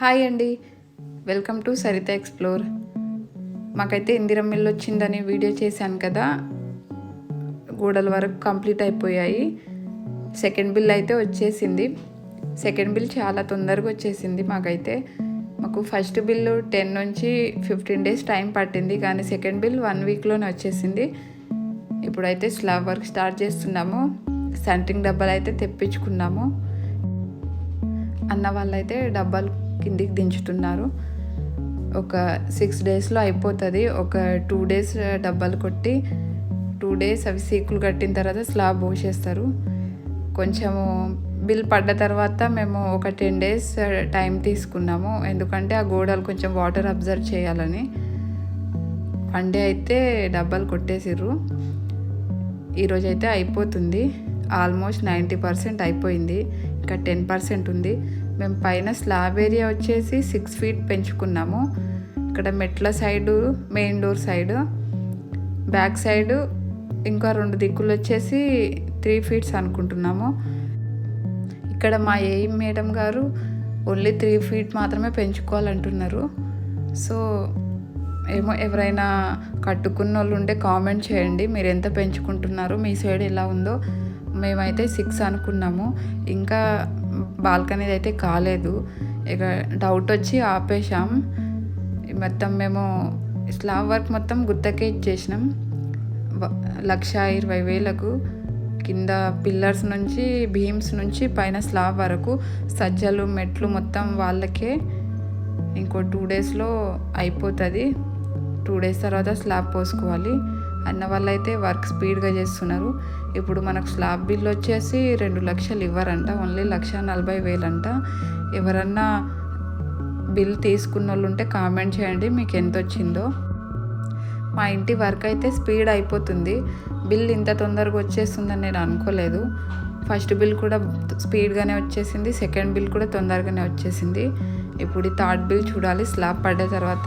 Hi అండి. Welcome to Saritha explore. మాకైతే ఇందిరం మిల్లు వచ్చిందని వీడియో చేశాను కదా. గోడల వరకు కంప్లీట్ అయిపోయాయి. సెకండ్ బిల్ అయితే వచ్చేసింది. సెకండ్ బిల్ చాలా తొందరగా వచ్చేసింది మాకైతే. మాకు ఫస్ట్ బిల్లు టెన్ నుంచి ఫిఫ్టీన్ డేస్ టైం పట్టింది కానీ సెకండ్ బిల్ వన్ వీక్లోనే వచ్చేసింది. ఇప్పుడైతే స్లాబ్ వర్క్ స్టార్ట్ చేస్తున్నాము. సెంట్రింగ్ డబ్బాలు అయితే తెప్పించుకున్నాము. అన్న వాళ్ళైతే డబ్బాలు కిందికి దించుతున్నారు. ఒక సిక్స్ డేస్లో అయిపోతుంది. ఒక టూ డేస్ డబ్బాలు కొట్టి టూ డేస్ అవి సీకులు కట్టిన తర్వాత స్లాబ్ పోసేస్తారు. కొంచెము బిల్ పడ్డ తర్వాత మేము ఒక టెన్ డేస్ టైం తీసుకున్నాము. ఎందుకంటే ఆ గోడలు కొంచెం వాటర్ అబ్జర్వ్ చేయాలని. వన్ డే అయితే డబ్బాలు కొట్టేసిర్రు. ఈరోజు అయితే అయిపోతుంది. ఆల్మోస్ట్ నైంటీ పర్సెంట్ అయిపోయింది. ఇంకా టెన్ పర్సెంట్ ఉంది. మేము పైన స్లాబ్ ఏరియా వచ్చేసి సిక్స్ ఫీట్ పెంచుకున్నాము. ఇక్కడ మెట్ల side main door side back side ఇంకా రెండు దిక్కులు వచ్చేసి త్రీ ఫీట్స్ అనుకుంటున్నాము. ఇక్కడ మా ఏఎం మేడం గారు ఓన్లీ త్రీ ఫీట్ మాత్రమే పెంచుకోవాలంటున్నారు. సో ఏమో ఎవరైనా కట్టుకున్న వాళ్ళు ఉంటే కామెంట్ చేయండి. మీరు ఎంత పెంచుకుంటున్నారు? మీ సైడ్ ఎలా ఉందో మేమైతే సిక్స్ అనుకున్నాము. ఇంకా బాల్కనీది అయితే కాలేదు. ఇక డౌట్ వచ్చి ఆపేశాం. మొత్తం మేము స్లాబ్ వర్క్ మొత్తం గుత్తకే ఇచ్చేసినాం. లక్ష ఇరవై వేలకు కింద పిల్లర్స్ నుంచి భీమ్స్ నుంచి పైన స్లాబ్ వరకు సజ్జలు మెట్లు మొత్తం వాళ్ళకే ఇంకో టూ డేస్లో అయిపోతుంది. టూ డేస్ తర్వాత స్లాబ్ పోసుకోవాలి. అన్న వాళ్ళైతే వర్క్ స్పీడ్గా చేస్తున్నారు. ఇప్పుడు మనకు స్లాబ్ బిల్ వచ్చేసి రెండు లక్షలు ఇవ్వరంట ఓన్లీ లక్ష నలభై వేలంట. ఎవరన్నా బిల్ తీసుకున్న వాళ్ళు ఉంటే కామెంట్ చేయండి మీకు ఎంత వచ్చిందో మా ఇంటి వర్క్ అయితే స్పీడ్ అయిపోతుంది. బిల్ ఇంత తొందరగా వచ్చేస్తుందని నేను అనుకోలేదు. ఫస్ట్ బిల్ కూడా స్పీడ్గానే వచ్చేసింది సెకండ్ బిల్ కూడా తొందరగానే వచ్చేసింది. ఇప్పుడు ఈ థర్డ్ బిల్ చూడాలి స్లాబ్ పడ్డ తర్వాత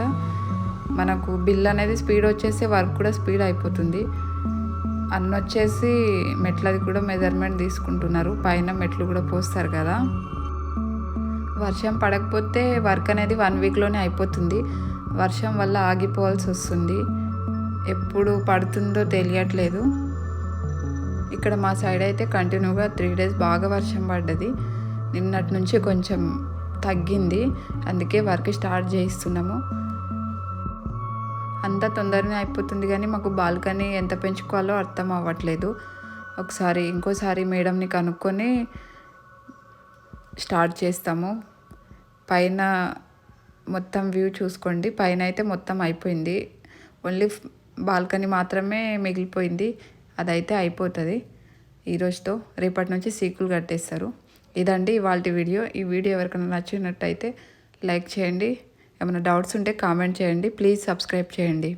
మనకు బిల్ అనేది స్పీడ్ వచ్చేసి వర్క్ కూడా స్పీడ్ అయిపోతుంది. అన్న వచ్చేసి మెట్లది కూడా మెజర్మెంట్ తీసుకుంటున్నారు. పైన మెట్లు కూడా పోస్తారు కదా. వర్షం పడకపోతే వర్క్ అనేది వన్ వీక్లోనే అయిపోతుంది. వర్షం వల్ల ఆగిపోవాల్సి వస్తుంది. ఎప్పుడు పడుతుందో తెలియట్లేదు. ఇక్కడ మా సైడ్ అయితే కంటిన్యూగా త్రీ డేస్ బాగా వర్షం పడ్డది. నిన్నటి నుంచి కొంచెం తగ్గింది. అందుకే వర్క్ స్టార్ట్ చేయిస్తున్నాము. అంత తొందరనే అయిపోతుంది కానీ మాకు బాల్కనీ ఎంత పెంచుకోవాలో అర్థం అవ్వట్లేదు. ఒకసారి ఇంకోసారి మేడంని కనుక్కొని స్టార్ట్ చేస్తాము. పైన మొత్తం వ్యూ చూసుకోండి. పైన అయితే మొత్తం అయిపోయింది. ఓన్లీ బాల్కనీ మాత్రమే మిగిలిపోయింది. అదైతే అయిపోతుంది. ఈరోజుతో రేపటి నుంచి సీకులు కట్టేస్తారు. ఇదండి ఇవాళ వీడియో. ఈ వీడియో ఎవరికైనా నచ్చినట్టయితే లైక్ చేయండి. ఏమైనా డౌట్స్ ఉంటే కామెంట్ చేయండి. ప్లీజ్ సబ్స్క్రైబ్ చేయండి.